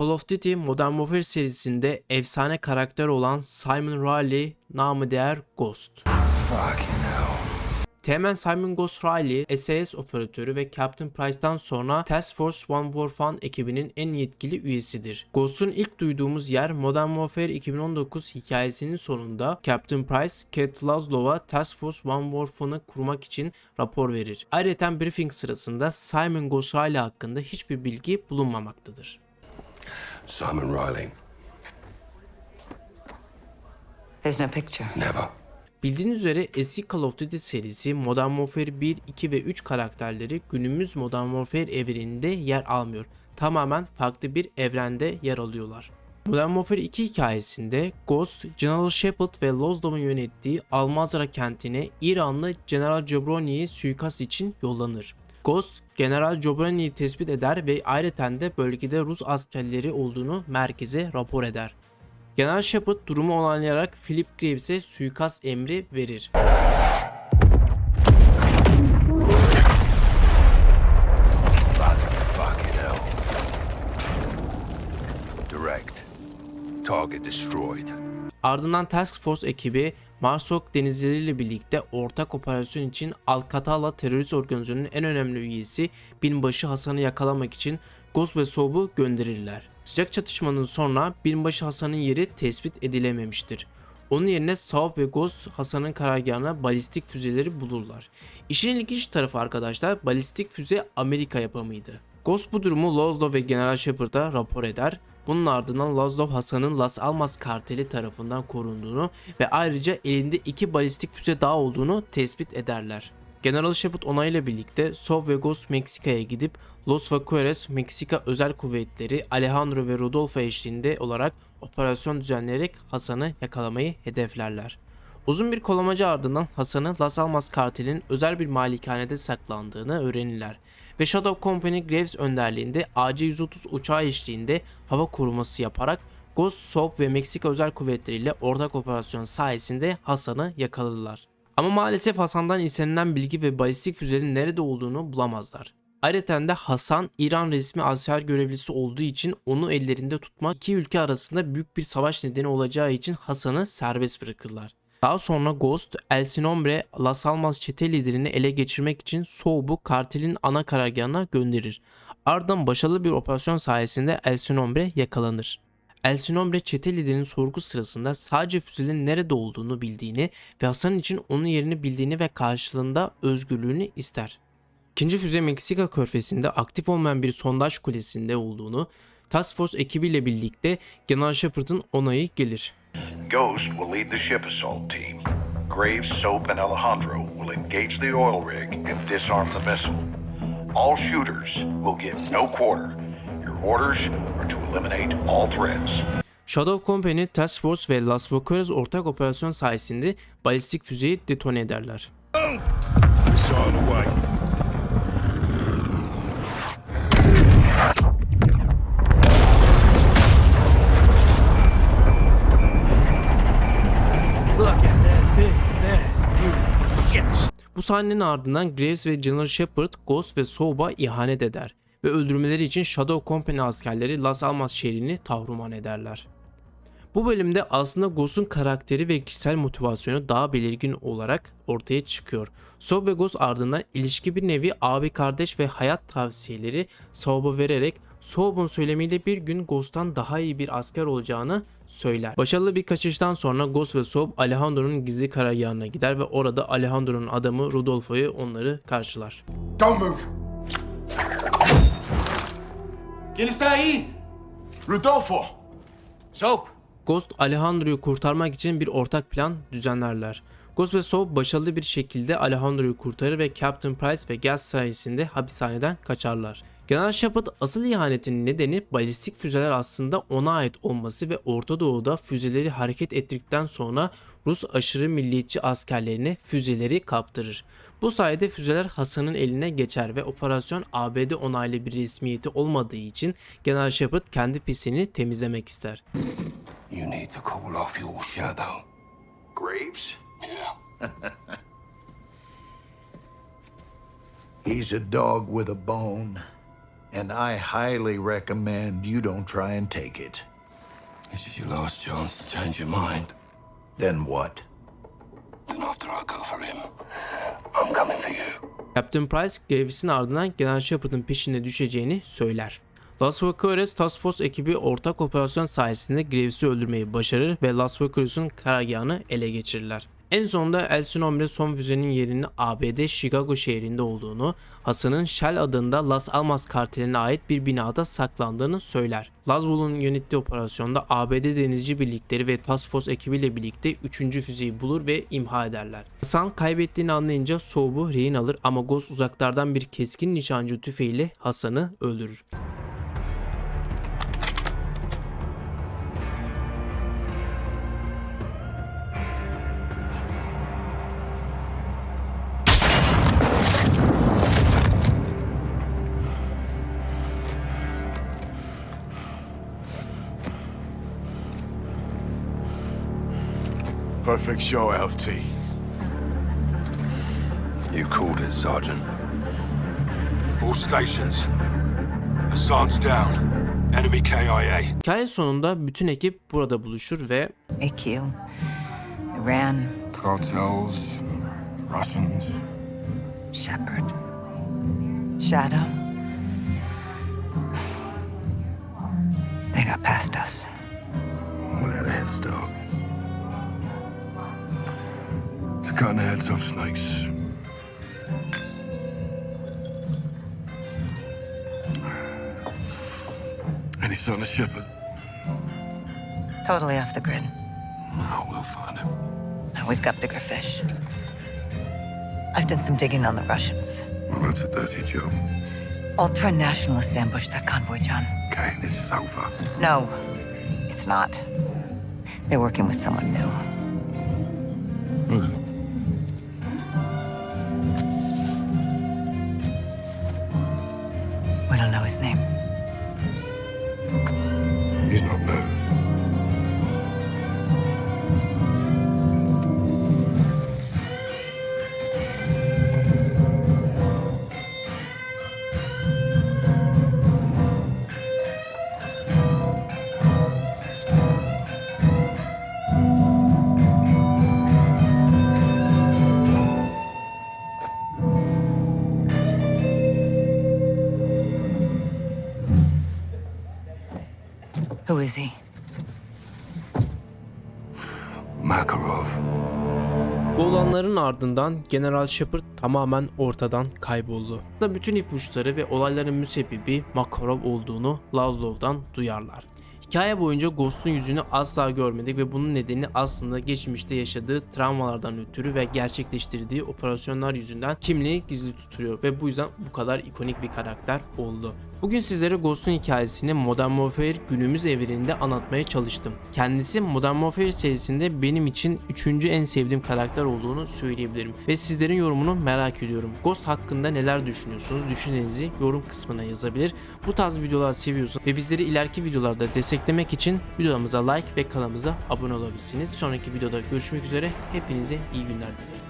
Call of Duty Modern Warfare serisinde efsane karakter olan Simon Riley namı değer Ghost. Teğmen Simon Ghost Riley, SAS operatörü ve Captain Price'tan sonra Task Force One Warfare ekibinin en yetkili üyesidir. Ghost'un ilk duyduğumuz yer Modern Warfare 2019 hikayesinin sonunda Captain Price, Cat Laszlo'ya Task Force One Warfare'ı kurmak için rapor verir. Ayrıca briefing sırasında Simon Ghost Riley hakkında hiçbir bilgi bulunmamaktadır. Simon Riley. There's no picture. Never. Bildiğiniz üzere eski Call of Duty serisi Modern Warfare 1, 2 ve 3 karakterleri günümüz Modern Warfare evreninde yer almıyor. Tamamen farklı bir evrende yer alıyorlar. Modern Warfare 2 hikayesinde Ghost, General Shepard ve Lozdov'un yönettiği Almazra kentine İranlı General Jobroni'yi suikast için yollanır. Ghost, General Jobroni'yi tespit eder ve ayrıca de bölgede Rus askerleri olduğunu merkeze rapor eder. General Shepard durumu onaylayarak Philip Graves'e suikast emri verir. Target destroyed. Ardından Task Force ekibi Marsok denizleriyle birlikte ortak operasyon için Al-Katala terörist organizasyonunun en önemli üyesi binbaşı Hasan'ı yakalamak için Ghost ve Soap'u gönderirler. Sıcak çatışmanın sonra binbaşı Hasan'ın yeri tespit edilememiştir. Onun yerine Soap ve Ghost Hasan'ın karargahına balistik füzeleri bulurlar. İşin ilginç tarafı arkadaşlar balistik füze Amerika yapımıydı. Ghost bu durumu Lozlov ve General Shepard'a rapor eder. Bunun ardından Lozlov Hasan'ın Las Almas karteli tarafından korunduğunu ve ayrıca elinde iki balistik füze daha olduğunu tespit ederler. General Shepard onayla birlikte Soap ve Ghost Meksika'ya gidip Los Vaqueros Meksika Özel Kuvvetleri Alejandro ve Rodolfo eşliğinde olarak operasyon düzenleyerek Hasan'ı yakalamayı hedeflerler. Uzun bir kolamacı ardından Hasan'ı Las Almas kartelinin özel bir malikanede saklandığını öğrenirler ve Shadow Company Graves önderliğinde AC-130 uçağı eşliğinde hava koruması yaparak Ghost, Soap ve Meksika Özel Kuvvetleri ile ortak operasyon sayesinde Hasan'ı yakalarlar. Ama maalesef Hasan'dan istenilen bilgi ve balistik füzenin nerede olduğunu bulamazlar. Ayrıca de Hasan İran resmi asker görevlisi olduğu için onu ellerinde tutmak iki ülke arasında büyük bir savaş nedeni olacağı için Hasan'ı serbest bırakırlar. Daha sonra Ghost, El Sinombre, Las Almas çete liderini ele geçirmek için Soğub'u kartelin ana karargahına gönderir. Ardından başarılı bir operasyon sayesinde El Sinombre yakalanır. El Sinombre çete liderinin sorgu sırasında sadece füzelerin nerede olduğunu bildiğini ve Hasan için onun yerini bildiğini ve karşılığında özgürlüğünü ister. İkinci füze Meksika körfezinde aktif olmayan bir sondaj kulesinde olduğunu, Task Force ekibiyle birlikte General Shepard'ın onayı gelir. Ghost will lead the ship assault team. Graves, Soap, and Alejandro will engage the oil rig and disarm the missile. All shooters will give no quarter. Your orders are to eliminate all threats. Shadow Company, Task Force ve Las Vaqueros ortak operasyon sayesinde balistik füzeyi detone ederler. It's Bu sahnenin ardından Graves ve General Shepard, Ghost ve Soap'a ihanet eder ve öldürmeleri için Shadow Company askerleri Las Almas şehrini tahruman ederler. Bu bölümde aslında Ghost'un karakteri ve kişisel motivasyonu daha belirgin olarak ortaya çıkıyor. Soap ve Ghost ardından ilişki bir nevi abi kardeş ve hayat tavsiyeleri Soap'a vererek Soap'un söylemiyle bir gün Ghost'tan daha iyi bir asker olacağını söyler. Başarılı bir kaçıştan sonra Ghost ve Soap Alejandro'nun gizli karargahına gider ve orada Alejandro'nun adamı Rodolfo'yu onları karşılar. Don't move. ¿Quién está ahí? Rodolfo. Soap. Ghost Alejandro'yu kurtarmak için bir ortak plan düzenlerler. Ghost ve Soap başarılı bir şekilde Alejandro'yu kurtarır ve Captain Price ve Gas sayesinde hapishaneden kaçarlar. General Shepard asıl ihanetinin nedeni balistik füzeler aslında ona ait olması ve Orta Doğu'da füzeleri hareket ettirdikten sonra Rus aşırı milliyetçi askerlerine füzeleri kaptırır. Bu sayede füzeler Hasan'ın eline geçer ve operasyon ABD onaylı bir resmiyeti olmadığı için General Shepard kendi pisini temizlemek ister. You need to cool off your shadow. Graves? He's a dog with a bone. and I highly recommend you don't try and take it. This is your last chance to change your mind. Then what? Then after I go for him, I'm coming for you. Captain Price Graves'in ardından General Shepard'ın peşine düşeceğini söyler. Las Valkyries Task Force ekibi ortak operasyon sayesinde Graves'i öldürmeyi başarır ve Las Valkyries'in karargahını ele geçirirler. En sonunda Elsin Ombre son füzenin yerinin ABD Chicago şehrinde olduğunu, Hasan'ın Shell adında Las Almas karteline ait bir binada saklandığını söyler. Laswell'un yönettiği operasyonda ABD denizci birlikleri ve Task Force ekibiyle birlikte 3. füzeyi bulur ve imha ederler. Hasan kaybettiğini anlayınca Soğub'u rehin alır ama Ghost uzaklardan bir keskin nişancı tüfeğiyle Hasan'ı öldürür. Perfect show, LT. You called it, Sergeant. All stations. Hassan's down. Enemy KIA. Hikaye sonunda bütün ekip burada buluşur ve AQ. Iran. Cartels, Russians. Shepard. Shadow. They got past us. Well, had a head start. It's cutting the heads off snakes. Any son of Shepard? Totally off the grid. Oh, we'll find him. Now we've got bigger fish. I've done some digging on the Russians. Well, that's a dirty job. Ultra nationalists ambushed that convoy, John. Okay, this is over. No, it's not. They're working with someone new. Who is he? Makarov. Bu olanların ardından General Shepard tamamen ortadan kayboldu. Da bütün ipuçları ve olayların müsebbibi Makarov olduğunu Laszlov'dan duyarlar. Hikaye boyunca Ghost'un yüzünü asla görmedik ve bunun nedeni aslında geçmişte yaşadığı travmalardan ötürü ve gerçekleştirdiği operasyonlar yüzünden kimliği gizli tutuyor ve bu yüzden bu kadar ikonik bir karakter oldu. Bugün sizlere Ghost'un hikayesini Modern Warfare günümüz evreninde anlatmaya çalıştım. Kendisi Modern Warfare serisinde benim için 3. en sevdiğim karakter olduğunu söyleyebilirim. Ve sizlerin yorumunu merak ediyorum. Ghost hakkında neler düşünüyorsunuz? Düşüncenizi yorum kısmına yazabilir. Bu tarz videolar seviyorsunuz ve bizleri ileriki videolarda desteklemek için videomuza like ve kanalımıza abone olabilirsiniz. Sonraki videoda görüşmek üzere. Hepinize iyi günler dilerim.